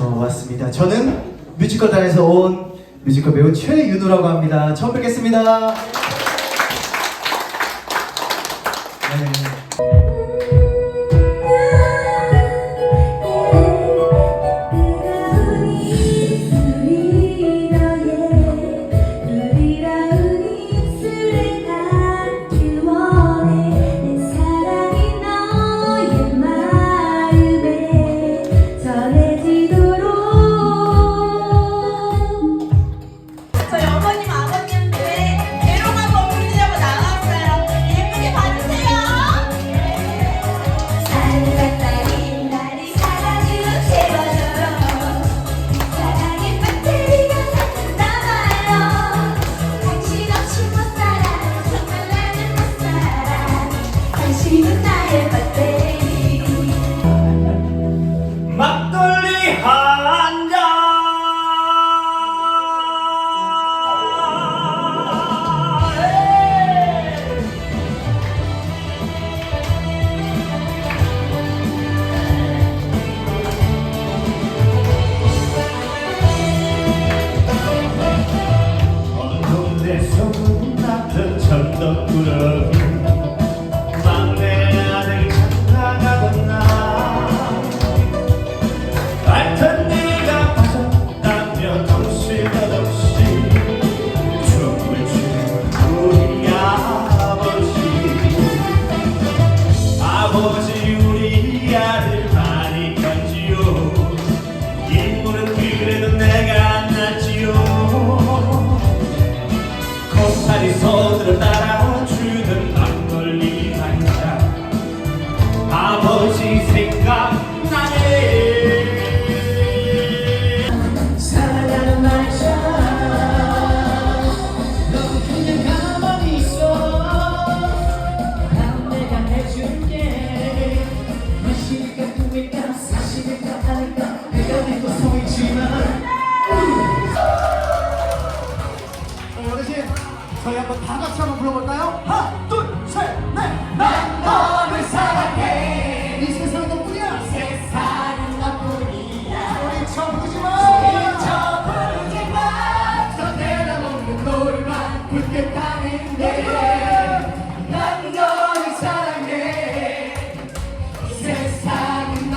단에서 왔습니다. 저는 뮤지컬 단에서 온 뮤지컬 배우 최윤우라고 합니다. 처음 뵙겠습니다. 네. 저희 한번 다 같이 한번 불러볼까요? 하나, 둘, 셋, 넷! 난 너를 사랑해 이 세상은 너뿐이야! 세상은 너뿐이야 우리 쳐부르지 마! 우리 쳐부르지 마! 저 내려놓는 돌만 굳게 타는데 난 너를 사랑해 이 세상은